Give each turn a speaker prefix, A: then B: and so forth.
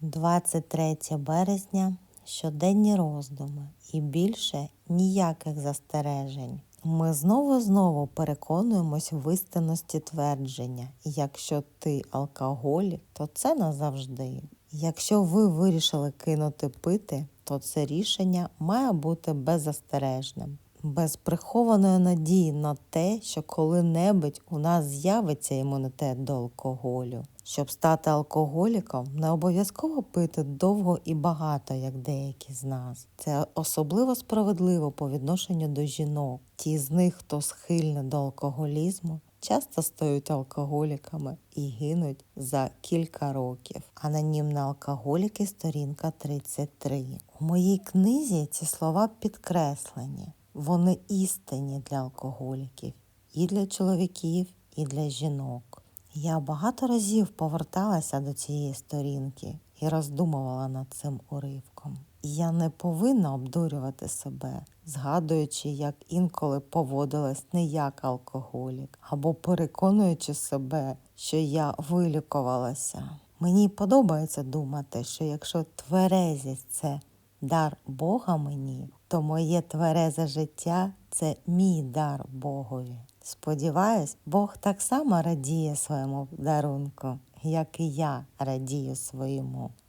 A: 23 березня щоденні роздуми і більше ніяких застережень. Ми знову знову переконуємось в істинності твердження: якщо ти алкоголік, то це назавжди. Якщо ви вирішили кинути пити, то це рішення має бути беззастережним, без прихованої надії на те, що коли-небудь у нас з'явиться імунітет до алкоголю. Щоб стати алкоголіком, не обов'язково пити довго і багато, як деякі з нас. Це особливо справедливо по відношенню до жінок. Ті з них, хто схильний до алкоголізму, часто стають алкоголіками і гинуть за кілька років. Анонімна алкоголіки, сторінка 33. У моїй книзі ці слова підкреслені. Вони істинні для алкоголіків, і для чоловіків, і для жінок. Я багато разів поверталася до цієї сторінки і роздумувала над цим уривком. Я не повинна обдурювати себе, згадуючи, як інколи поводилась не як алкоголік, або переконуючи себе, що я вилікувалася. Мені подобається думати, що якщо тверезість це дар Бога мені, то моє тверезе життя це мій дар Богові. Сподіваюсь, Бог так само радіє своєму дарунку, як і я радію своєму.